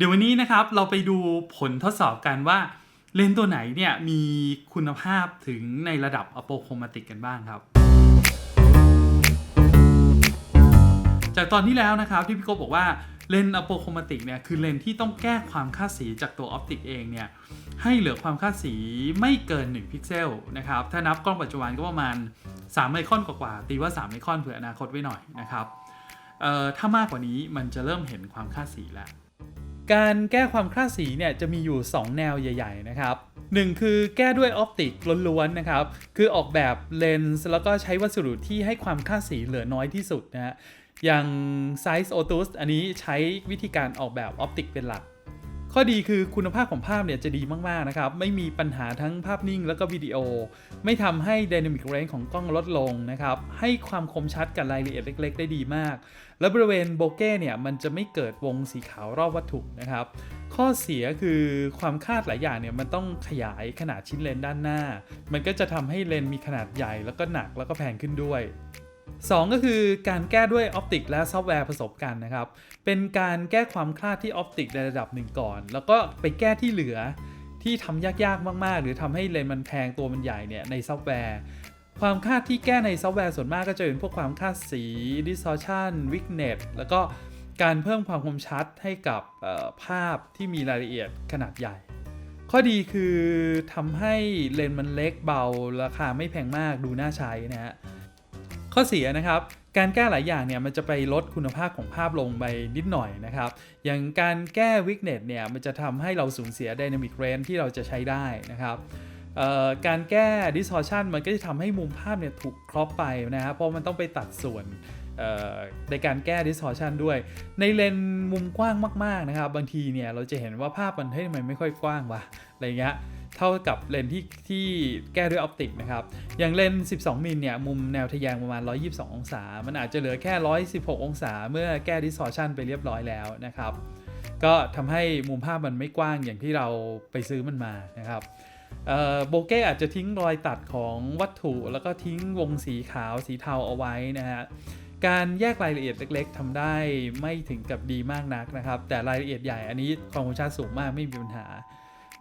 เดี๋ยววันนี้นะครับเราไปดูผลทดสอบกันว่าเลนส์ตัวไหนเนี่ยมีคุณภาพถึงในระดับอโปโครมาติกกันบ้างครับ จากตอนที่แล้วนะครับที่พี่โกบอกว่าเลนส์อโปโครมาติกเนี่ยคือเลนส์ที่ต้องแก้ความค่าสีจากตัวออปติกเองเนี่ยให้เหลือความค่าสีไม่เกิน 1 พิกเซลนะครับถ้านับกล้องปัจจุบันก็ประมาณ 3 ไมครอนกว่าๆตีว่า 3 ไมครอนเผื่ออนาคตไว้หน่อยนะครับเอ่อถ้ามากกว่านี้มันจะเริ่มเห็นความค่าสีแล้ว การแก้ความคลาดสีเนี่ยจะมีอยู่ 2 แนวใหญ่ ๆ นะครับ 1 คือแก้ด้วยออปติกล้วนๆนะครับ คือออกแบบเลนส์แล้วก็ใช้วัสดุที่ให้ความคลาดสีเหลือน้อยที่สุดนะฮะอย่าง Size Otus อันนี้ใช้วิธีการออกแบบออปติกเป็นหลัก ข้อดีคือคุณภาพของภาพเนี่ยจะดีมากๆนะครับ ไม่มีปัญหาทั้งภาพนิ่งแล้วก็วิดีโอ ไม่ทำให้ Dynamic Range ของกล้องลดลงนะครับ ให้ความคมชัดกับรายละเอียดเล็ก ๆ ได้ดีมาก และบริเวณโบเก้เนี่ยมันจะไม่เกิดวงสีขาวรอบวัตถุนะครับ ข้อเสียคือความคาดหลายอย่างเนี่ยมันต้องขยายขนาดชิ้นเลนด้านหน้า มันก็จะทำให้เลนมีขนาดใหญ่แล้วก็หนักแล้วก็แพงขึ้นด้วย 2 ก็คือการแก้ด้วยออปติกและซอฟต์แวร์ผสมกันนะครับ เป็นการแก้ความคลาดที่ออปติกในระดับหนึ่งก่อน แล้วก็ไปแก้ที่เหลือที่ทำยากๆ มากๆ หรือทำให้เลนส์มันแพงตัวมันใหญ่เนี่ยในซอฟต์แวร์ ความคาดที่แก้ในซอฟต์แวร์ส่วนมากก็จะเป็นพวกความคาดสี distortion weakness แล้วก็การเพิ่มความคมชัดให้กับภาพที่มีรายละเอียดขนาดใหญ่ ข้อดีคือทำให้เลนส์มันเล็กเบาราคาไม่แพงมากดูน่าใช้นะฮะ ข้อเสียนะครับการแก้หลายอย่างเนี่ยมันจะไปลดคุณภาพของภาพลงไปนิดหน่อยนะครับ อย่างการแก้ weakness เนี่ยมันจะทำให้เราสูญเสีย dynamic range ที่เราจะใช้ได้นะครับการแก้ distortion มันก็จะทำให้มุมภาพเนี่ยถูกครอปไปนะครับเพราะมันต้องไปตัดส่วนในการแก้ distortion ด้วย ในเลนมุมกว้างมาก ๆ นะครับ บางทีเนี่ยเราจะเห็นว่าภาพมันเฮ้ยมันไม่ค่อยกว้างวะอะไรเงี้ย เท่ากับเลนที่ที่แก้ด้วยออปติกนะครับ อย่างเลน 12 มิลเนี่ย มุมแนวทะแยงประมาณ 122 องศา มันอาจจะเหลือแค่ 116 องศา เมื่อแก้ distortion ไปเรียบร้อยแล้วนะครับ ก็ทำให้มุมภาพมันไม่กว้างอย่างที่เราไปซื้อมันมานะครับโบเก้อาจจะทิ้งรอยตัดของวัตถุ แล้วก็ทิ้งวงสีขาวสีเทาเอาไว้นะฮะการแยกรายละเอียดเล็กๆทำได้ไม่ถึงกับดีมากนักนะครับ แต่รายละเอียดใหญ่อันนี้ความคมชัดสูงมากไม่มีปัญหา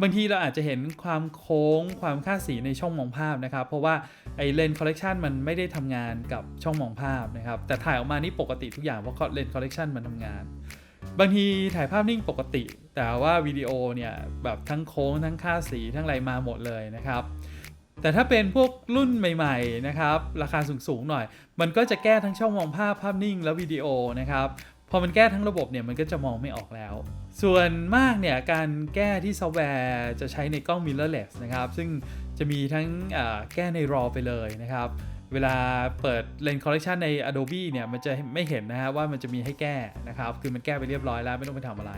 บางทีเราอาจจะเห็นความโค้งความค่าสีในช่องมองภาพนะครับ เพราะว่าไอเลนส์คอลเลกชันมันไม่ได้ทำงานกับช่องมองภาพนะครับ แต่ถ่ายออกมานี่ปกติทุกอย่างเพราะเลนส์คอลเลกชันมันทำงาน บางทีถ่ายภาพนิ่งปกติ แต่ว่าวิดีโอเนี่ยแบบทั้งโค้งทั้งค่าสีทั้งอะไรมาหมดเลยนะครับแต่ถ้าเป็นพวกรุ่นใหม่ๆนะครับราคาสูงๆหน่อย มันก็จะแก้ทั้งช่องมองภาพภาพนิ่งและวิดีโอนะครับ พอมันแก้ทั้งระบบเนี่ยมันก็จะมองไม่ออกแล้ว ส่วนมากเนี่ยการแก้ที่ซอฟต์แวร์จะใช้ในกล้อง mirrorless นะครับ ซึ่งจะมีทั้งแก้ใน RAW ไปเลยนะครับ เวลาเปิด Lens Collection ใน Adobe เนี่ยมันจะไม่เห็นนะฮะว่ามันจะมีให้แก้นะครับ คือมันแก้ไปเรียบร้อยแล้วไม่ต้องไปทำอะไร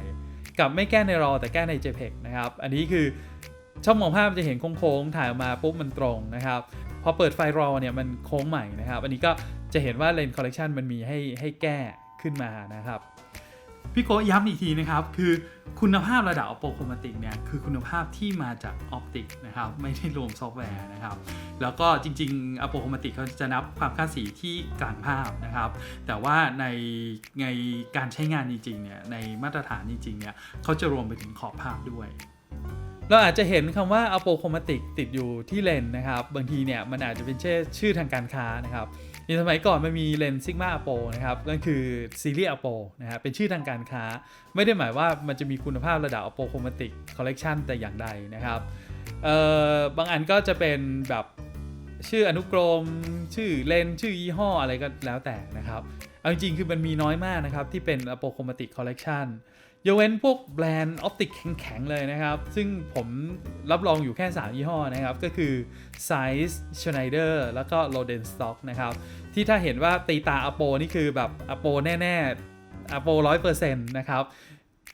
กับไม่แก้ใน RAW แต่แก้ใน JPEG นะครับ อันนี้คือช่องมองภาพจะเห็นโค้งๆถ่ายออกมาปุ๊บมันตรงนะครับพอเปิดไฟล์ RAW เนี่ยมันโค้งใหม่นะครับ อันนี้ก็จะเห็นว่า Lens Collection มันมีให้ให้แก้ ขึ้นมานะครับพี่โกย้ำอีกทีนะครับ คือคุณภาพระดับ Oppo Chromatic เนี่ยคือคุณภาพที่มาจากออปติกนะครับไม่ได้รวมซอฟต์แวร์นะครับ แล้วก็จริงๆ Oppo Chromatic เขาจะนับความค่าสีที่กลางภาพนะครับ แต่ว่าในในการใช้งานจริงๆเนี่ยในมาตรฐานจริงๆเนี่ยเขาจะรวมไปถึงขอบภาพด้วยเราอาจจะเห็นคำว่า Oppo Chromatic ติดอยู่ที่เลนนะครับ บางทีเนี่ยมันอาจจะเป็นชื่อชื่อทางการค้านะครับ ในสมัยก่อนมันมีเลนส์ Sigma Apo นะครับนั่นคือซีรีส์ Apo นะครับเป็นชื่อทางการค้า ไม่ได้หมายว่ามันจะมีคุณภาพระดับ Oppo Chromatic Collection แต่อย่างใดนะครับเอ่อบางอันก็จะเป็นแบบชื่ออนุกรม ชื่อเลนส์ชื่อยี่ห้ออะไรก็แล้วแต่นะครับ เอาจริงๆคือมันมีน้อยมากนะครับ ที่เป็น Oppo Chromatic Collection ยกเว้นพวกแบรนด์ออปติกแข็ง ๆ เลยนะครับ ซึ่งผมรับรองอยู่แค่ 3 ยี่ห้อนะครับ ก็คือ Size Schneider แล้วก็ Rodenstock นะครับ ที่ถ้าเห็นว่าตีตา Appo นี่คือแบบ Appo แน่ๆ Appo 100%นะครับ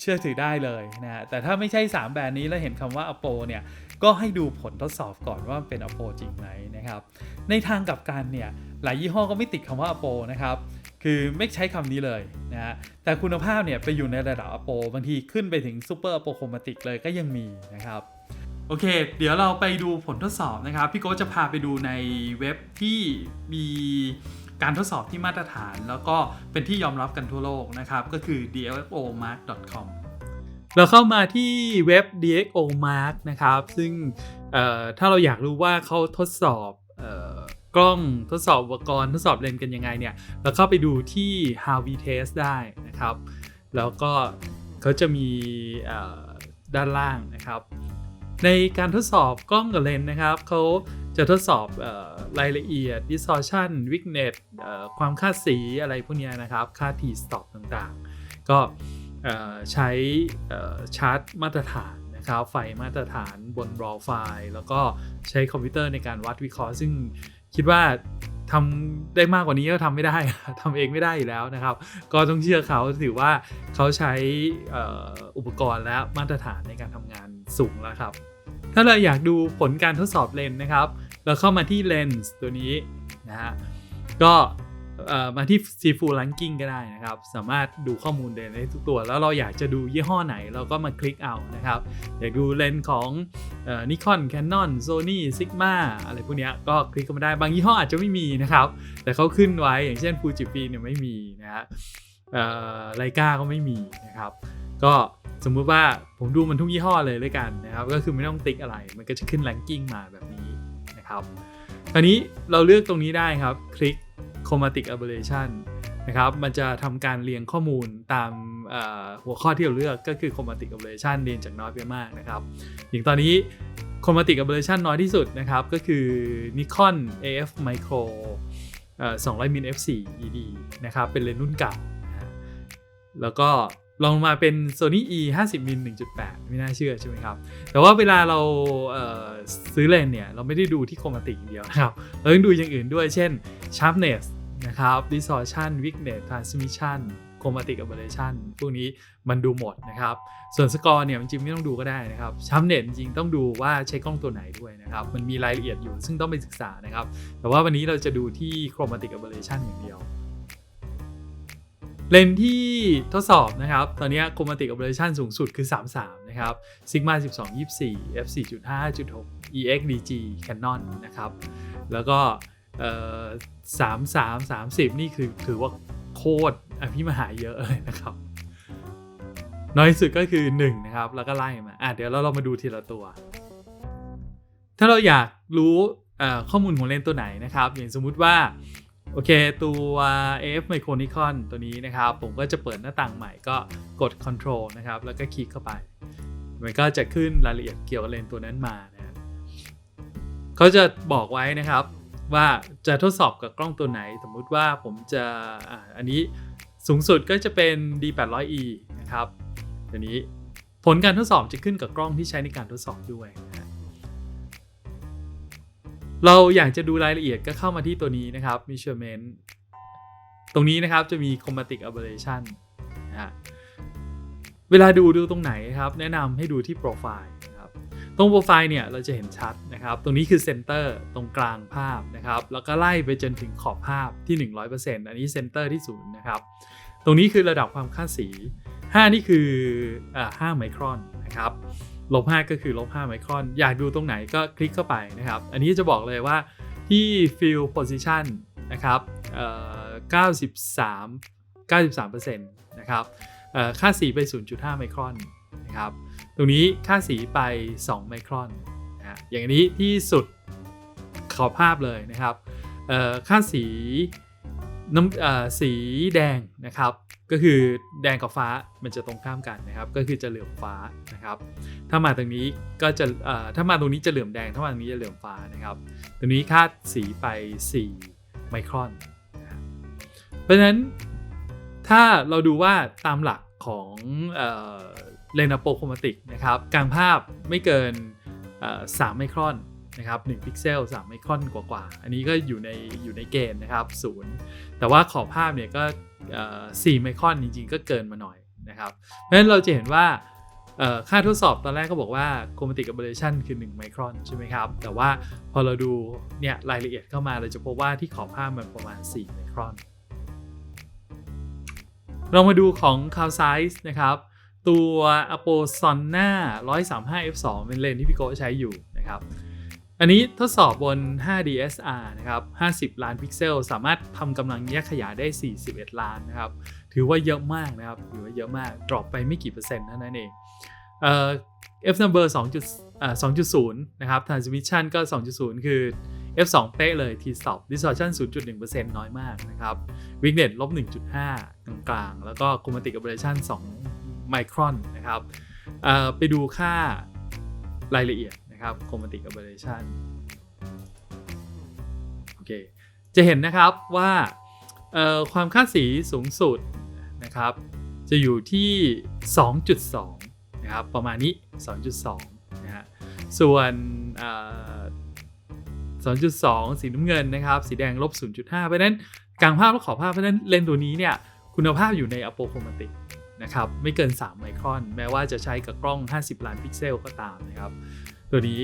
เชื่อถือได้เลยนะฮะแต่ถ้าไม่ใช่ 3 แบรนด์นี้แล้วเห็นคำว่า Appo เนี่ย ก็ให้ดูผลทดสอบก่อนว่ามันเป็น Appo จริงไหมนะครับ ในทางกลับกันเนี่ย หลายยี่ห้อก็ไม่ติดคำว่า Appo นะครับ คือไม่ใช้คำนี้เลยนะฮะ แต่คุณภาพเนี่ยไปอยู่ในระดับ Appo บางทีขึ้นไปถึง Super Appo Chromatic เลยก็ยังมีนะครับ โอเค เดี๋ยวเราไปดูผลทดสอบนะครับ พี่โก้จะพาไปดูในเว็บที่มีการทดสอบที่มาตรฐาน แล้วก็เป็นที่ยอมรับกันทั่วโลกนะครับ ก็คือ dlfomark.com เราเข้ามาที่เว็บ DxO Mark นะครับ ซึ่งเอ่อถ้าเราอยากรู้ว่าเขาทดสอบเอ่อ กล้องทดสอบอุปกรณ์ทดสอบเลนส์กันยังไงเนี่ยเราเข้าไปดูที่ How we test ได้นะครับ แล้วก็เขาจะมีด้านล่างนะครับ ในการทดสอบกล้องกับเลนส์นะครับเขาจะทดสอบอรายละเอียด distortion weakness เอ่อความค่าสีอะไรพวกเนี้ยนะครับ ค่า t stop ต่างๆ ก็ใช้ชาร์จมาตรฐานนะครับ ไฟมาตรฐานบน raw ไฟล์แล้วก็ใช้คอมพิวเตอร์ในการวัดวิเคราะห์ซึ่ง คิดว่าทำได้มากกว่านี้ก็ทำไม่ได้ทำเองไม่ได้อยู่แล้วนะครับ ก็ต้องเชื่อเขาถือว่าเขาใช้อ,อุปกรณ์และมาตรฐานในการทำงานสูงแล้วครับ ถ้าเราอยากดูผลการทดสอบเลนส์นะครับ เราเข้ามาที่เลนส์ตัวนี้นะฮะก็ มาที่ c f u l Ranking ก็ได้นะครับ สามารถดูข้อมูลเลนได้ทุกตัว แล้วเราอยากจะดูยี่ห้อไหนเราก็มาคลิกเอานะครับอยากดูเลนส์ของนิคอน Canon Sony Sigma อะไรพวกนี้ก็คลิกเข้ามาได้บางยี่ห้ออาจจะไม่มีนะครับ แต่เขาขึ้นไว้อย่างเช่น Fujifilm เนี่ยไม่มีนะฮะไลกาก็ไม่มีนะครับ ก็สมมุติว่าผมดูมันทุกยี่ห้อเลยด้วยกันนะครับ ก็คือไม่ต้องติ๊กอะไร มันก็จะขึ้น ranking มาแบบนี้นะครับ คราวนี้เราเลือกตรงนี้ได้ครับ คลิก chromatic aberration นะครับ มันจะทำการเรียงข้อมูลตามหัวข้อที่เราเลือกก็คือ chromatic aberration เรียงจากน้อยไปมากนะครับ อย่างตอนนี้ chromatic aberration น้อยที่สุดนะครับ ก็คือ Nikon AF Micro เอ่อ200มิล f4 ED นะครับ เป็นเลนส์รุ่นเก่าแล้วก็ลองมาเป็น Sony E 50มิล1.8 ไม่น่าเชื่อใช่ไหมครับ แต่ว่าเวลาเราเซื้อเลนส์เนี่ย เราไม่ได้ดูที่ chromatic อย่างเดียวนะครับ เราต้องดูอย่างอื่นด้วย เช่น sharpness นะครับ distortion weakness transmission chromatic aberration พวกนี้มันดูหมดนะครับ ส่วนสกอร์เนี่ยจริงไม่ต้องดูก็ได้นะครับ sharpness จริงต้องดูว่าใช้กล้องตัวไหนด้วยนะครับ มันมีรายละเอียดอยู่ซึ่งต้องไปศึกษานะครับ แต่ว่าวันนี้เราจะดูที่ chromatic aberration อย่างเดียว เลนที่ทดสอบนะครับ ตอนนี้ chromatic aberration สูงสุดคือ 33 นะครับ sigma 12 24 f 4.5 6 ex dg canon นะครับ แล้วก็ เอ่อ33 30นี่คือถือว่าโคตรอภิมหาเยอะเลยนะครับ น้อยสุดก็คือ 1 นะครับ แล้วก็ไล่มาอะเดี๋ยวเราเรามาดูทีละตัว ถ้าเราอยากรู้ข้อมูลของเลนตัวไหนนะครับ อย่างสมมุติว่า โอเคตัว AF Micro Nikon ตัวนี้นะครับ ผมก็จะเปิดหน้าต่างใหม่ก็กด Control นะครับ แล้วก็คลิกเข้าไป มันก็จะขึ้นรายละเอียดเกี่ยวกับเลนตัวนั้นมานะเขาจะบอกไว้นะครับ ว่าจะทดสอบกับกล้องตัวไหน สมมุติว่าผมจะอันนี้สูงสุดก็จะเป็น D800E นะครับตัวนี้ผลการทดสอบจะขึ้นกับกล้องที่ใช้ในการทดสอบด้วยนะเราอยากจะดูรายละเอียดก็เข้ามาที่ตัวนี้นะครับ measurement ตรงนี้นะครับจะมี chromatic aberration นะเวลาดูดูตรงไหนครับ แนะนำให้ดูที่ profile นะครับ ตรง profile เนี่ยเราจะเห็นชัดนะครับ ตรงนี้คือ center ตรงกลางภาพนะครับ แล้วก็ไล่ไปจนถึงขอบภาพที่ 100%อันนี้ center ที่ศูนย์นะครับ ตรงนี้คือระดับความค่าสี 5 นี่คืออ่า5ไมครอนนะครับลบ5ก็คือลบ5ไมครอน อยากดูตรงไหนก็คลิกเข้าไปนะครับ อันนี้จะบอกเลยว่าที่ field position นะครับเอ่อ93 93%นะครับเอ่อค่าสีไป 0.5 ไมครอนนะครับ ตรงนี้ค่าสีไป 2 ไมครอนนะฮะอย่างนี้ที่สุดขอบภาพเลยนะครับค่าสีน้ำสีแดงนะครับ ก็คือแดงกับฟ้ามันจะตรงข้ามกันนะครับ ก็คือจะเหลืองฟ้านะครับ ถ้ามาตรงนี้ก็จะถ้ามาตรงนี้จะเหลืองแดงถ้ามาตรงนี้จะเหลืองฟ้านะครับ ตรงนี้ค่าสีไป 4 ไมครอนเพราะฉะนั้นถ้าเราดูว่าตามหลักของ เลนส์โปรโครมาติกนะครับกลางภาพไม่เกิน3ไมครอนนะครับ1พิกเซล3ไมครอนกว่าๆ อันนี้ก็อยู่ในอยู่ในเกณฑ์นะครับศูนย์แต่ว่าขอบภาพเนี่ยก็4ไมครอนจริงๆ ก็เกินมาหน่อยนะครับ เพราะฉะนั้นเราจะเห็นว่าค่าทดสอบตอนแรกก็บอกว่า chromatic aberration คือ 1 ไมครอนใช่ไหมครับ แต่ว่าพอเราดูเนี่ยรายละเอียดเข้ามาเราจะพบว่าที่ขอบภาพมันประมาณ 4 ไมครอน เรามาดูของ c a l Size นะครับ ตัว a p o s o n n a 135 f2 เป็นเลนส์ที่พี่โกใช้อยู่นะครับ อันนี้ทดสอบบน 5DSR นะครับ 50 ล้านพิกเซล สามารถทำกำลังแยกขยายได้ 41 ล้านนะครับ ถือว่าเยอะมากนะครับ ถือว่าเยอะมาก ดรอปไปไม่กี่เปอร์เซ็นต์เท่านั้นเองเอ่อ f number 2จุดอ่า2.0นะครับ transmission ก็ 2.0 คือ f 2เป๊ะเลย t stop distortion 0.1%น้อยมากนะครับ weakness ลบ1.5 กลางๆ แล้วก็ chromatic aberration 2 micron นะครับไปดูค่ารายละเอียดนะครับ chromatic aberration โอเคจะเห็นนะครับว่าความค่าสีสูงสุดนะครับ จะอยู่ที่ 2.2 นะครับ ประมาณนี้ 2.2 นะฮะส่วนเอ่อ2.2 สีน้ำเงินนะครับ สีแดงลบ 0.5 เพราะนั้นกลางภาพและขอบภาพเพราะฉะนั้นเลนส์ตัวนี้เนี่ยคุณภาพอยู่ในอโปโครมาติก นะครับไม่เกิน 3 ไมครอน แม้ว่าจะใช้กับกล้อง 50 ล้านพิกเซลก็ตามนะครับ ตัวนี้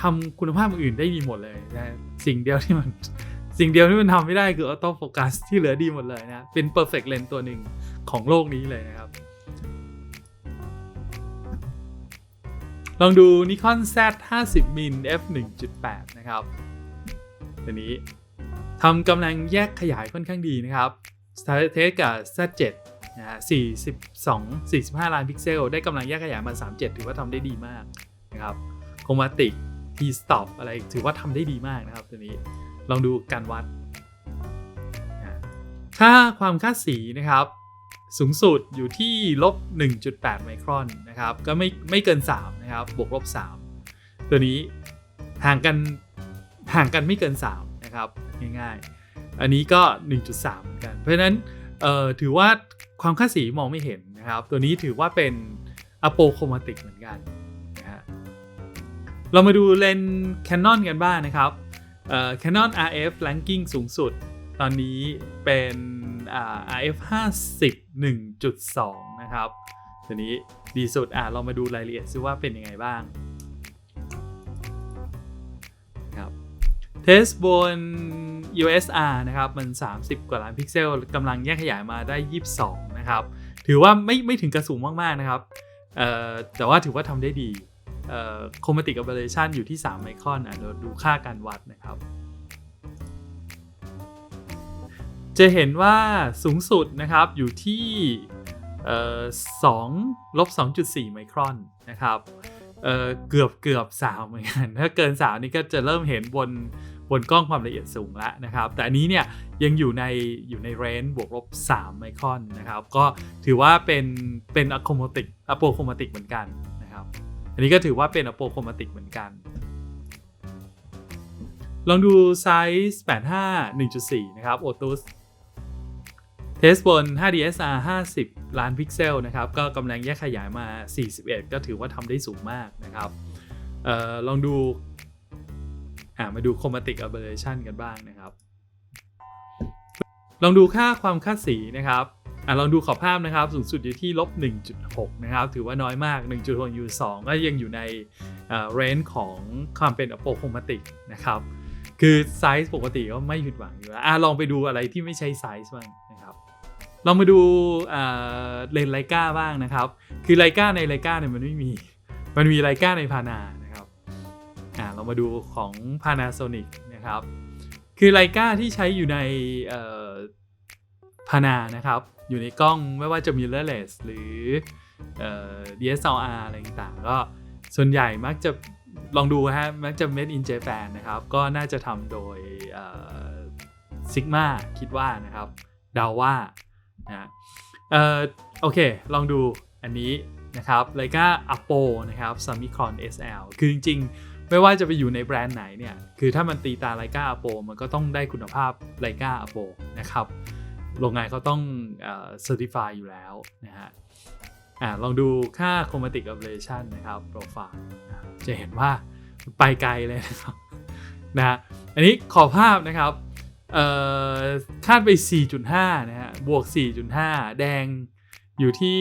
ทำคุณภาพอื่นได้ดีหมดเลยนะสิ่งเดียวที่มันสิ่งเดียวที่มันทำไม่ได้คือออโต้โฟกัสที่เหลือดีหมดเลยนะเป็น perfect lens ตัวหนึ่งของโลกนี้เลยนะครับ ลองดู Nikon Z 50มิล f 1.8 นะครับตัวนี้ทำกำลังแยกขยายค่อนข้างดีนะครับเทสกับ Z7 นะฮะ42 45 ล้านพิกเซล ได้กำลังแยกขยายมา 37 ถือว่าทำได้ดีมากนะครับโครมาติก T stop อปอะไรถือว่าทำได้ดีมากนะครับตัวนี้ลองดูการวัดค่าความค่าสีนะครับ สูงสุดอยู่ที่ลบ 1.8 ไมครอนนะครับ ก็ไม่ไม่เกิน 3 นะครับ บวกลบ 3 ตัวนี้ห่างกันห่างกันไม่เกิน 3 นะครับ ง่ายๆ อันนี้ก็ 1.3 เหมือนกัน เพราะฉะนั้นเออถือว่า ความค่าสีมองไม่เห็นนะครับ ตัวนี้ถือว่าเป็นอโปโครมาติกเหมือนกันนะฮะเรามาดูเลนส์ Canon กันบ้างนะครับเอ่อ Canon RF ranking สูงสุด ตอนนี้เป็นอ่า RF 50 1.2 นะครับ ตัวนี้ดีสุดอะเรามาดูรายละเอียดซิว่าเป็นยังไงบ้าง เทสบน USR นะครับ มัน 30 กว่าล้านพิกเซลกำลังแยกขยายมาได้ 22 นะครับ ถือว่าไม่ไม่ถึงกระสูงมาก ๆ นะครับแต่ว่าถือว่าทำได้ดีเอ่อ chromatic aberration อยู่ที่ 3 ไมครอนเราดูค่าการวัดนะครับ จะเห็นว่าสูงสุดนะครับอยู่ที่เอ่อ2ลบ2.4 ไมครอนนะครับเเกือบเกือบ3เหมือนกัน ถ้าเกิน3นี่ก็จะเริ่มเห็นบน นกล้องความละเอียดสูงแล้วนะครับ แต่อันนี้เนี่ยยังอยู่ในอยู่ในเรนจ์บวกลบ3ไมครอนนะครับ ก็ถือว่าเป็นเป็นอะโครมาติกอะโปโครมาติกเหมือนกันนะครับ อันนี้ก็ถือว่าเป็นอะโปโครมาติกเหมือนกัน ลองดูไซส์85 1.4 นะครับ Otus เทสบน 5DSR 50 ล้านพิกเซลนะครับ ก็กำลังแยกขยายมา 41 ก็ถือว่าทำได้สูงมากนะครับเออลองดู อ่ามาดู chromatic aberration กันบ้างนะครับ ลองดูค่าความค่าสีนะครับอ่าลองดูขอบภาพนะครับ สูงสุดอยู่ที่ลบ 1.6 นะครับ ถือว่าน้อยมาก 1.6อยู่2ก็ยังอยู่ในเรนจ์ของความเป็น apochromatic นะครับ คือไซส์ปกติก็ไม่ผิดหวังอยู่แล้วอะลองไปดูอะไรที่ไม่ใช่ไซส์บ้างนะครับลองมาดูเลนไลกาบ้างนะครับ คือไลกาในไลกาเนี่ยมันไม่มี มันมีไลกาในพานานะครับอ่า เรามาดูของ Panasonic นะครับ คือไลกาที่ใช้อยู่ในพานานะครับ อยู่ในกล้องไม่ว่าจะมี mirrorless หรือ DSLR อะไรต่างๆ ก็ส่วนใหญ่มักจะลองดูฮะ มักจะ made in Japan นะครับ ก็น่าจะทำโดยซิกมาคิดว่านะครับเดาว่านะเอ่อโอเค ลองดูอันนี้นะครับไลกาอโปนะครับ s ามิคอน SL คือจริงๆ ไม่ว่าจะไปอยู่ในแบรนด์ไหนเนี่ย คือถ้ามันตีตาไลกาอโปมันก็ต้องได้คุณภาพไลกาอโปนะครับ โรงงานเขาต้องเอ่อ certify อยู่แล้วนะฮะอ่าลองดูค่า chromatic aberration นะครับ profile นะจะเห็นว่าไปไกลเลยนะครับนะฮะอันนี้ขอภาพนะครับคาดไป 4.5 นะฮะ บวก 4.5 แดงอยู่ที่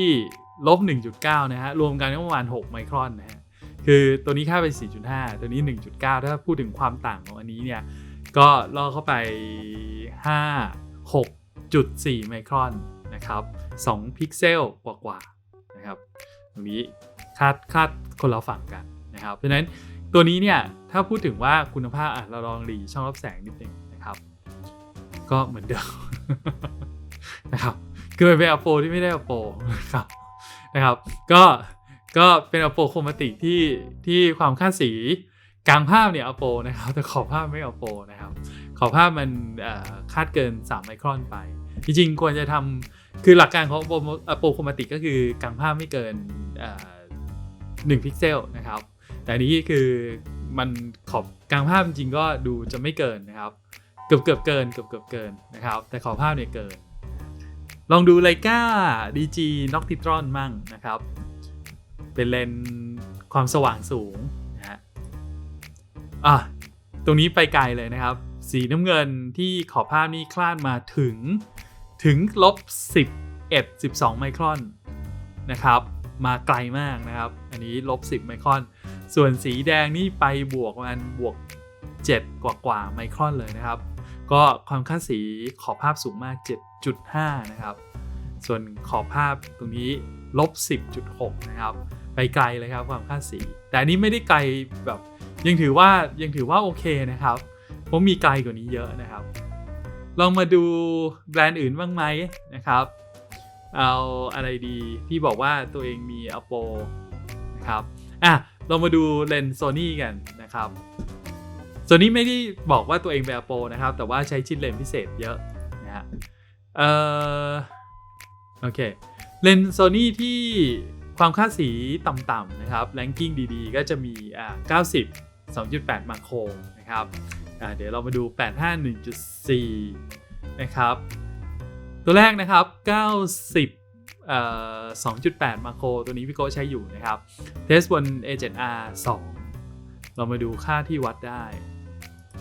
ลบ 1.9 นะฮะ รวมกันก็ประมาณ 6 ไมครอนนะฮะ คือตัวนี้ค่าไป4.5 ตัวนี้ 1.9 ถ้าพูดถึงความต่างของอันนี้เนี่ย ก็ล่อเข้าไป 5 6.4 ไมครอนนะครับ 2 พิกเซลกว่าๆนะครับ ตรงนี้คาดคาดคนเราฝั่งกันนะครับ เพราะฉะนั้นตัวนี้เนี่ย ถ้าพูดถึงว่าคุณภาพอะเราลองรีช่องรับแสงนิดนึงนะครับ ก็เหมือนเดิมนะครับ คือเป็นอโปที่ไม่ได้อโปนะครับนะครับ ก็ ก็เป็นอโปโครมาติกที่ที่ความค่าสีกลางภาพเนี่ยอโปนะครับ แต่ขอบภาพไม่อโปนะครับ ขอบภาพมันเอ่อคาดเกิน 3 ไมครอนไป จริงๆ ควรจะทำคือหลักการของอโปโครมาติกก็คือกลางภาพไม่เกินเอ่อ1พิกเซลนะครับ แต่นี้คือมันขอบกลางภาพจริงๆก็ดูจะไม่เกินนะครับ เกือบเกือบเกินเกือบเกือบเกินนะครับ แต่ขอบภาพเนี่ยเกิน ลองดูไลกา DG Noctitron มั่งนะครับ เป็นเลนความสว่างสูงนะฮะอะตรงนี้ไปไกลเลยนะครับ สีน้ำเงินที่ขอบภาพนี่คลาดมาถึงถึงลบ11 12 ไมครอนนะครับ มาไกลมากนะครับ อันนี้ลบ 10 ไมครอน ส่วนสีแดงนี่ไปบวกมันบวก 7 กว่ากว่าไมครอนเลยนะครับ ก็ความค่าสีขอบภาพสูงมาก 7.5 นะครับ ส่วนขอบภาพตรงนี้ลบ 10.6 นะครับ ไปไกลเลยครับความค่าสี แต่อันนี้ไม่ได้ไกลแบบยังถือว่ายังถือว่าโอเคนะครับเพราะมีไกลกว่านี้เยอะนะครับ ลองมาดูแบรนด์อื่นบ้างไหมนะครับ เอาอะไรดีที่บอกว่าตัวเองมี Apple นะครับอะเรามาดูเลนส์ Sony กันนะครับ Sony ไม่ได้บอกว่าตัวเองเป็น Apple นะครับ แต่ว่าใช้ชิ้นเลนส์พิเศษเยอะนะฮะเอ่อโอเคเลนส์ Sony ที่ ความค่าสีต่ำๆนะครับแรงกิ้งดีๆ ก็จะมีอ่า90 2.8 มาโครนะครับอ่าเดี๋ยวเรามาดู 851.4 นะครับ ตัวแรกนะครับ 90อ2.8 มาโครตัวนี้พี่โก้ใช้อยู่นะครับ เทสบน A7R 2 เรามาดูค่าที่วัดได้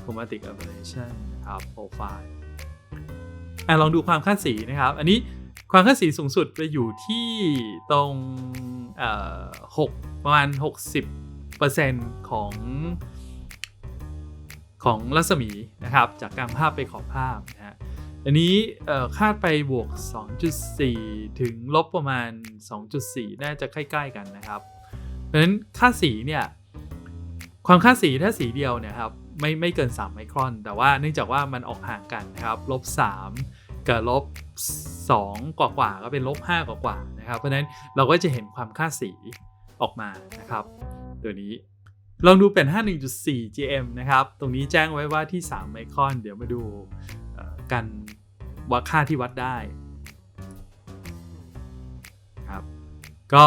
chromatic aberration นะครับ profile อะลองดูความค่าสีนะครับ อันนี้ ความค่าสีสูงสุดไปอยู่ที่ตรงเอ่อ6ประมาณ 60%ของของรัศมีนะครับ จากกลางภาพไปขอบภาพนะฮะอันนี้คาดไปบวก 2.4 ถึงลบประมาณ 2.4 น่าจะใกล้ ๆ กันนะครับเพราะฉะนั้นค่าสีเนี่ยความค่าสีถ้าสีเดียวเนี่ยครับไม่ไม่เกิน 3 ไมครอน แต่ว่าเนื่องจากว่ามันออกห่างกันนะครับลบ3 กับลบ2กว่ากว่าก็เป็นลบ5กว่ากว่านะครับ เพราะฉะนั้นเราก็จะเห็นความค่าสีออกมานะครับ ตัวนี้ลองดูเป็น 51.4 GM นะครับ ตรงนี้แจ้งไว้ว่าที่ 3 ไมครอน เดี๋ยวมาดูกันวัดค่าที่วัดได้ครับก็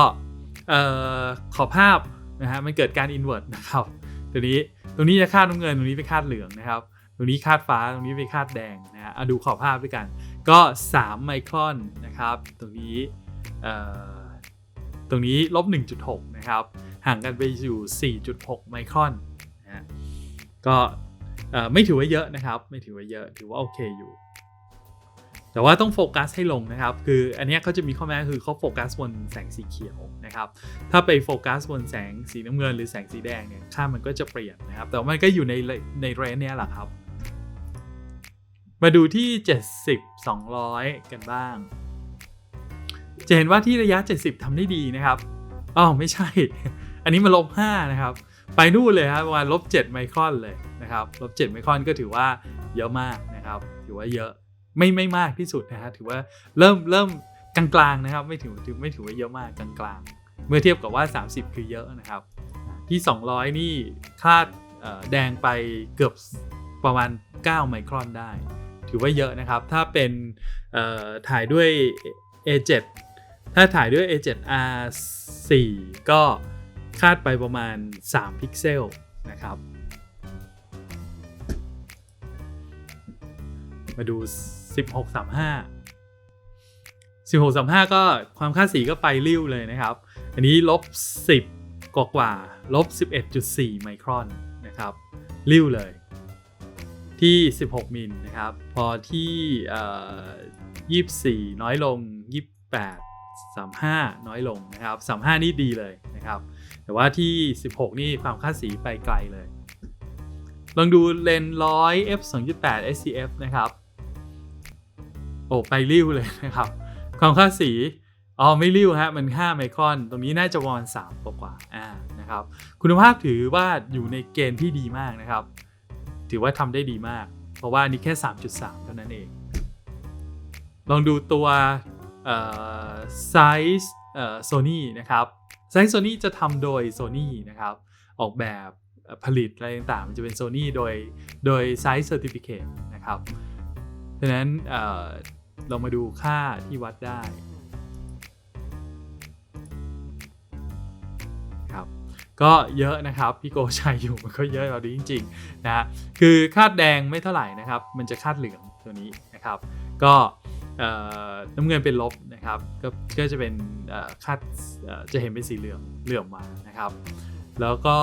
เอ่อขอภาพนะฮะมันเกิดการ invert นะครับตัวนี้ตรงนี้จะคาดน้ำเงินตรงนี้ไปคาดเหลืองนะครับตรงนี้คาดฟ้าตรงนี้ไปคาดแดงนะฮะเอาดูขอบภาพด้วยกัน ก็ 3 ไมครอนนะครับ ตรงนี้ตรงนี้ลบ 1.6 นะครับ ห่างกันไปอยู่ 4.6 ไมครอนนะฮะก็ไม่ถือว่าเยอะนะครับ ไม่ถือว่าเยอะถือว่าโอเคอยู่ แต่ว่าต้องโฟกัสให้ลงนะครับ คืออันนี้เขาจะมีข้อแม้คือเขาโฟกัสบนแสงสีเขียวนะครับ ถ้าไปโฟกัสบนแสงสีน้ำเงินหรือแสงสีแดงเนี่ยค่ามันก็จะเปลี่ยนนะครับ แต่มันก็อยู่ในในเรนเนี้ยแหละครับ มาดูที่ 70 200 กันบ้าง จะเห็นว่าที่ระยะ 70ทำได้ดีนะครับอ๋อไม่ใช่ อันนี้มาลบ5นะครับ ไปนู่นเลยครับประมาณลบ7ไมครอนเลยนะครับลบ7ไมครอนก็ถือว่าเยอะมากนะครับ ถือว่าเยอะไม่ไม่มากที่สุดนะฮะถือว่าเริ่มเริ่มกลางๆนะครับ ไม่ถือไม่ถือว่าเยอะมากกลางๆ เมื่อเทียบกับว่า 30 คือเยอะนะครับ ที่ 200 นี่คาดแดงไปเกือบประมาณ 9 ไมครอนได้ ถือว่าเยอะนะครับ ถ้าเป็นถ่ายด้วย A7 ถ้าถ่ายด้วย A7R4 ก็คาดไปประมาณ 3 พิกเซลนะครับ มาดู 1635 1635 ก็ความค่าสีก็ไปริ้วเลยนะครับ อันนี้ลบ 10 กว่ากว่าลบ 11.4 ไมครอนนะครับ ริ้วเลย ที่ 16 มิลนะครับ พอที่เอ่อ24น้อยลง28 35น้อยลงนะครับ35นี่ดีเลยนะครับ แต่ว่าที่ 16 นี่ความค่าสีไปไกลเลย ลองดูเลนส์100 f 2.8 SCF นะครับ โอ้ไปริ้วเลยนะครับ ความค่าสีอ๋อไม่ริ้วฮะมัน 5 ไมครอน ตรงนี้น่าจะประมาณ3กว่ากว่าอ่านะครับ คุณภาพถือว่าอยู่ในเกณฑ์ที่ดีมากนะครับ ถือว่าทำได้ดีมาก เพราะว่านี่แค่ 3.3 เท่านั้นเอง ลองดูตัวไซส์โซนี่นะครับไซส์โซนี่จะทำโดย Sony นะครับออกแบบผลิตอะไรต่างๆ มันจะเป็น Sony โดยโดย Size Certificate นะครับดังนั้นเอ่อเรามาดูค่าที่วัดได้ ก็เยอะนะครับ พี่โกใช้อยู่มันก็เยอะแบบนี้จริงๆนะฮะคือคาดแดงไม่เท่าไหร่นะครับ มันจะคาดเหลืองตัวนี้นะครับ ก็น้ำเงินเป็นลบนะครับ ก็ก็จะเป็นคาดจะเห็นเป็นสีเหลืองเหลือมมานะครับ แล้วก็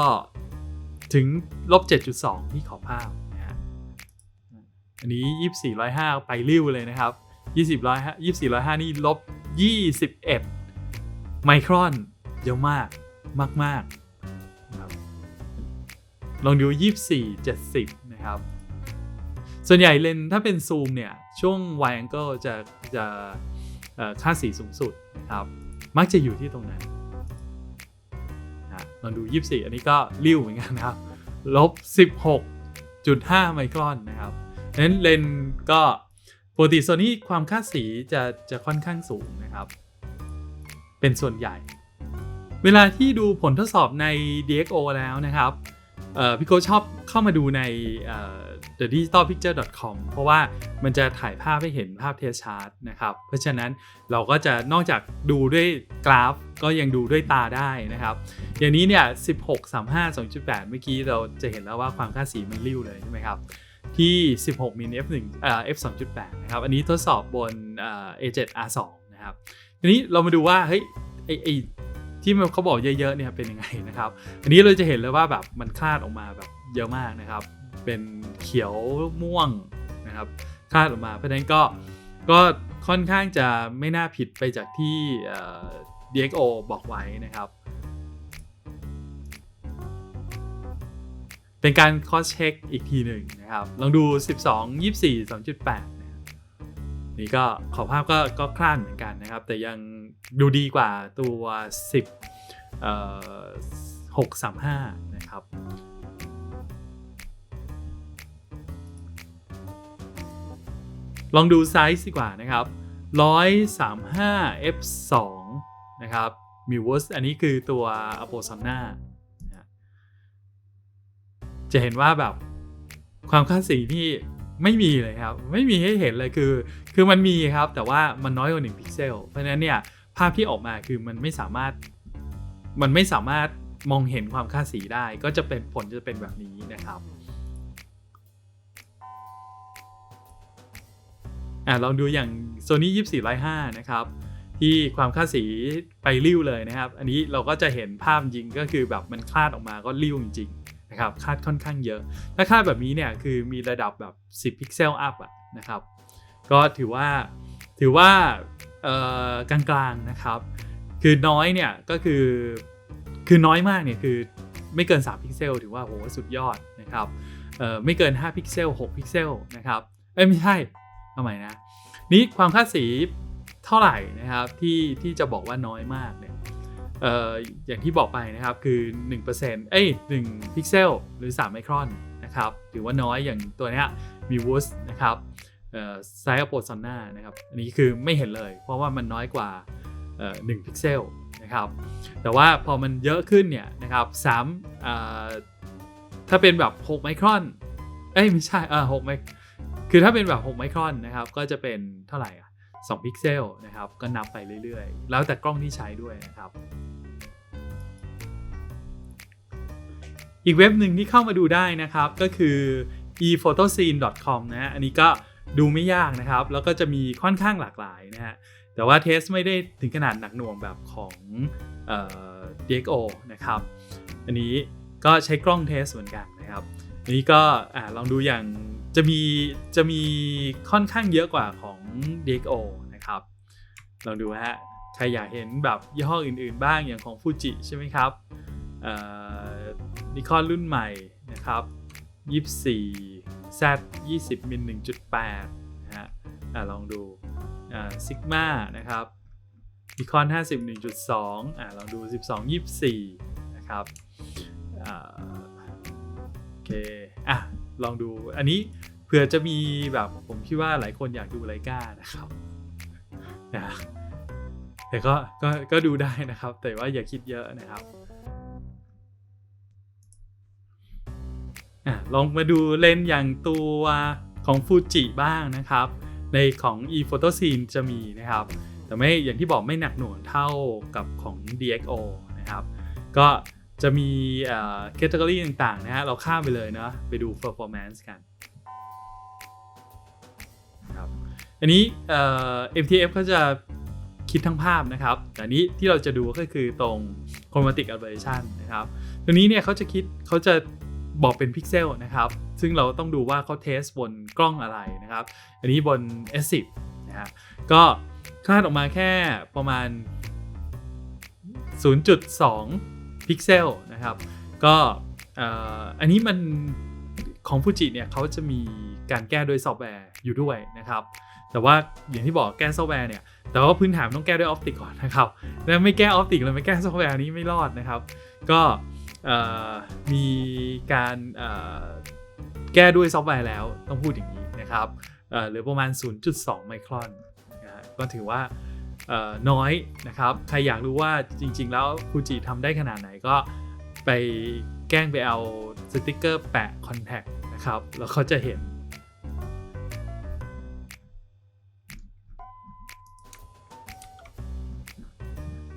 ถึงลบ 7.2 ที่ขอบภาพนะฮะอันนี้ 2405 ไปริ้วเลยนะครับ2405 2405 นี่ลบ 21 ไมครอนเยอะมากมาก ๆ ลองดู 24 70 นะครับ ส่วนใหญ่เลนถ้าเป็นซูมเนี่ย ช่วง wide angle จะจะค่าสีสูงสุดนะครับ มักจะอยู่ที่ตรงนั้นนะลองดู 24 อันนี้ก็ริ้วเหมือนกันนะครับ ลบ 16.5 ไมครอนนะครับนั้นเลนก็ปกติโซนี่ความค่าสีจะจะค่อนข้างสูงนะครับ เป็นส่วนใหญ่ เวลาที่ดูผลทดสอบใน DxO แล้วนะครับ พี่โก้ชอบเข้ามาดูในเอ่อ thedigitalpicture.com เพราะว่ามันจะถ่ายภาพให้เห็นภาพเทสชาร์ตนะครับ เพราะฉะนั้นเราก็จะนอกจากดูด้วยกราฟก็ยังดูด้วยตาได้นะครับ อย่างนี้เนี่ย16 35 2.8 เมื่อกี้เราจะเห็นแล้วว่าความค่าสีมันริ้วเลยใช่ไหมครับ ที่ 16มิล f1 เอ่อ f 2.8นะครับ อันนี้ทดสอบบน A7 R2 นะครับทีนี้เรามาดูว่าเฮ้ยไอไอ ที่มันเขาบอกเยอะๆเนี่ยเป็นยังไงนะครับ อันนี้เราจะเห็นเลยว่าแบบมันคลาดออกมาแบบเยอะมากนะครับ เป็นเขียวม่วงนะครับคลาดออกมา เพราะฉะนั้นก็ก็ค่อนข้างจะไม่น่าผิดไปจากที่เอ่อ DxO บอกไว้นะครับ เป็นการ cross check อีกทีหนึ่งนะครับ ลองดู 12 24 2.8 นี่ก็ขอบภาพก็ก็คลาดเหมือนกันนะครับ แต่ยังดูดีกว่าตัว 10เอ่อ635 นะครับ ลองดูไซส์ดีกว่านะครับ 135 f 2 นะครับมิวสอันนี้คือตัว a p o s o n a นะฮะจะเห็นว่าแบบความค่าสีนี่ ไม่มีเลยครับ ไม่มีให้เห็นเลยคือ คือมันมีครับ แต่ว่ามันน้อยกว่า1พิกเซลเพราะฉะนั้นเนี่ยภาพที่ออกมาคือมันไม่สามารถมันไม่สามารถมองเห็นความค่าสีได้ ก็จะเป็นผลจะเป็นแบบนี้นะครับอะลองดูอย่าง Sony 2405นะครับที่ความค่าสีไปริ้วเลยนะครับ อันนี้เราก็จะเห็นภาพจริงก็คือแบบมันคลาดออกมาก็ริ้วจริง นะครับคลาดค่อนข้างเยอะ ถ้าคลาดแบบนี้เนี่ยคือมีระดับแบบ 10 พิกเซลอัพอะนะครับ ก็ถือว่าถือว่าเอ่อกลางๆนะครับ คือน้อยเนี่ยก็คือคือน้อยมากเนี่ยคือไม่เกิน 3 พิกเซลถือว่าโหสุดยอดนะครับเอ่อไม่เกิน 5 พิกเซล 6 พิกเซลนะครับ เอ้ยไม่ใช่เอาใหม่นะ นี่ความค่าสีเท่าไหร่นะครับที่ที่จะบอกว่าน้อยมากเนี่ย เอ่ออย่างที่บอกไปนะครับคือ 1%เอ้ย1พิกเซลหรือ 3 ไมครอนนะครับถือว่าน้อยอย่างตัวเนี้ยมีวูสนะครับไซส์โปซอนนานะครับอันนี้คือไม่เห็นเลย เพราะว่ามันน้อยกว่าเอ่อ1พิกเซลนะครับแต่ว่าพอมันเยอะขึ้นเนี่ยนะครับ3เอ่อถ้าเป็นแบบ 6 ไมครอน เอ้ยไม่ใช่เออ6ไมคือถ้าเป็นแบบ 6 ไมครอนนะครับก็จะเป็นเท่าไหร่อะ2พิกเซลนะครับก็นับไปเรื่อยๆ แล้วแต่กล้องที่ใช้ด้วยนะครับ อีกเว็บหนึ่งที่เข้ามาดูได้นะครับ ก็คือ ephotoscene.com นะฮะอันนี้ก็ดูไม่ยากนะครับ แล้วก็จะมีค่อนข้างหลากหลายนะฮะแต่ว่าเทสไม่ได้ถึงขนาดหนักหน่วงแบบของเอ่อ DxO นะครับ อันนี้ก็ใช้กล้องเทสเหมือนกันนะครับอันนี้ก็อลองดูอย่างจะมีจะมีค่อนข้างเยอะกว่าของ DxO นะครับลองดูฮะใครอยากเห็นแบบยี่ห้ออื่นๆบ้างอย่างของฟูจิใช่ไหมครับ นิคอนรุ่นใหม่นะครับ24 Z 20มิล1.8นะฮะอ่าลองดูอ่าซิกมานะครับนิคอน50 1.2อ่าลองดู 12 24 นะครับอ่าโอเคอะลองดูอันนี้เผื่อจะมีแบบผมคิดว่าหลายคนอยากดูไลกานะครับนะแต่ก็ก็ก็ดูได้นะครับ แต่ว่าอย่าคิดเยอะนะครับ อลองมาดูเลนส์อย่างตัวของฟูจิบ้างนะครับ ในของ e photo scene จะมีนะครับ แต่ไม่อย่างที่บอกไม่หนักหน่วงเท่ากับของ DxO นะครับ ก็จะมีแคตตากรีต่างๆนะฮะเราข้ามไปเลยนะไปดู performance กันครับอันนี้ MTF เขาจะคิดทั้งภาพนะครับแต่อันนี้ที่เราจะดูก็คือตรง chromatic aberration นะครับ ตัวนี้เนี่ยเขาจะคิดเขาจะ บอกเป็นพิกเซลนะครับ ซึ่งเราต้องดูว่าเขาเทสบนกล้องอะไรนะครับ อันนี้บน S10 นะฮะก็คาดออกมาแค่ประมาณ 0.2 พิกเซลนะครับ ก็อันนี้มันของฟูจิเนี่ยเขาจะมีการแก้โดยซอฟต์แวร์อยู่ด้วยนะครับ แต่ว่าอย่างที่บอกแก้ซอฟต์แวร์เนี่ย แต่ว่าพื้นฐานต้องแก้ด้วยออปติกก่อนนะครับ แล้วไม่แก้ออปติกเลยไม่แก้ซอฟต์แวร์นี้ไม่รอดนะครับ ก็ มีการแก้ด้วยซอฟต์แวร์แล้วต้องพูดอย่างนี้นะครับหลือประมาณ 0.2 ไมครอนนะก็ถือว่าน้อยนะครับ ใครอยากรู้ว่าจริง ๆ แล้วฟูจิทำได้ขนาดไหนก็ไปแกล้งไปเอาสติกเกอร์แปะคอนแทคนะครับ แล้วเขาจะเห็น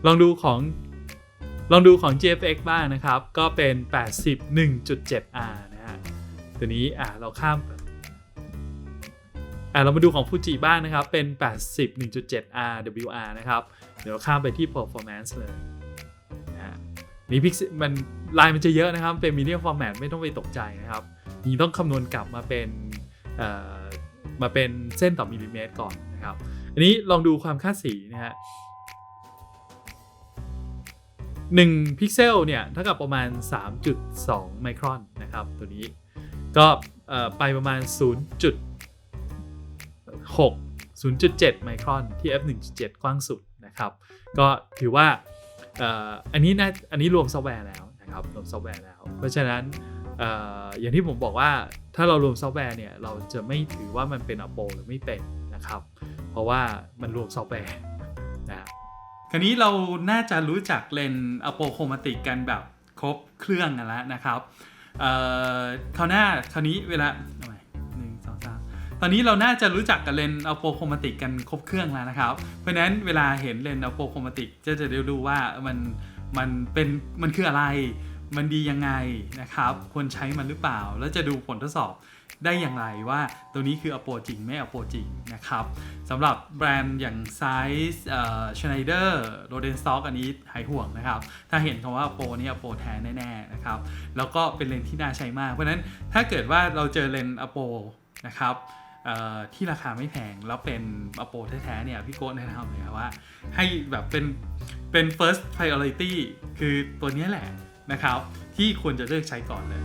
ลองดูของ ลองดูของ GFX บ้างนะครับ ก็เป็น 81.7R นะฮะ ตัวนี้อะเราข้ามอะเรามาดูของ Fuji บ้างนะครับ เป็น 81.7R WR นะครับ เดี๋ยวข้ามไปที่ performance เลยนะฮะนี่พิกมันลายมันจะเยอะนะครับ เป็น medium format ไม่ต้องไปตกใจนะครับนี่ต้องคำนวณกลับมาเป็นเอ่อมาเป็นเส้นต่อมิลลิเมตรก่อนนะครับ อันนี้ลองดูความค่าสีนะฮะ 1พิกเซลเนี่ยเท่ากับประมาณ 3.2 ไมครอนนะครับตัวนี้ก็ไปประมาณ 0.6 0.7 ไมครอนที่ f 1.7 กว้างสุดนะครับ ก็ถือว่าอันนี้นะอันนี้รวมซอฟต์แวร์แล้วนะครับรวมซอฟต์แวร์แล้ว เพราะฉะนั้นเอ่ออย่างที่ผมบอกว่าถ้าเรารวมซอฟต์แวร์เนี่ยเราจะไม่ถือว่ามันเป็น Apple หรือไม่เป็นนะครับ เพราะว่ามันรวมซอฟต์แวร์นะ ครนี้เราน่าจะรู้จักเลนส์อโปโครมาติกกันแบบครบเครื่องกันแล้วนะครับเอ่อคราวหน้าคราวนี้เวลาหนึ่งสองสามตอนนี้เราน่าจะรู้จักกับเลนส์อโปโครมาติกกันครบเครื่องแล้วนะครับ เพราะฉะนั้นเวลาเห็นเลนส์อโปโครมาติกจะจะได้ดูว่ามันมันเป็นมันคืออะไร มันดียังไงนะครับ ควรใช้มันหรือเปล่า แล้วจะดูผลทดสอบได้อย่างไรว่าตัวนี้คืออโปจริงไม่อโปจริงนะครับสำหรับแบรนด์อย่างไซส์ชไนเดอร์โรเดนสต็อกอันนี้หายห่วงนะครับ ถ้าเห็นคำว่าอโปนี่อโปแท้แน่ๆนะครับ แล้วก็เป็นเลนส์ที่น่าใช้มาก เพราะฉะนั้นถ้าเกิดว่าเราเจอเลนส์อโปนะครับที่ราคาไม่แพงแล้วเป็นอโปแท้ๆเนี่ยพี่โก้แนะนำเลยว่า ให้แบบเป็นเป็น first priority คือตัวนี้แหละ นะครับ ที่ควรจะเลือกใช้ก่อนเลย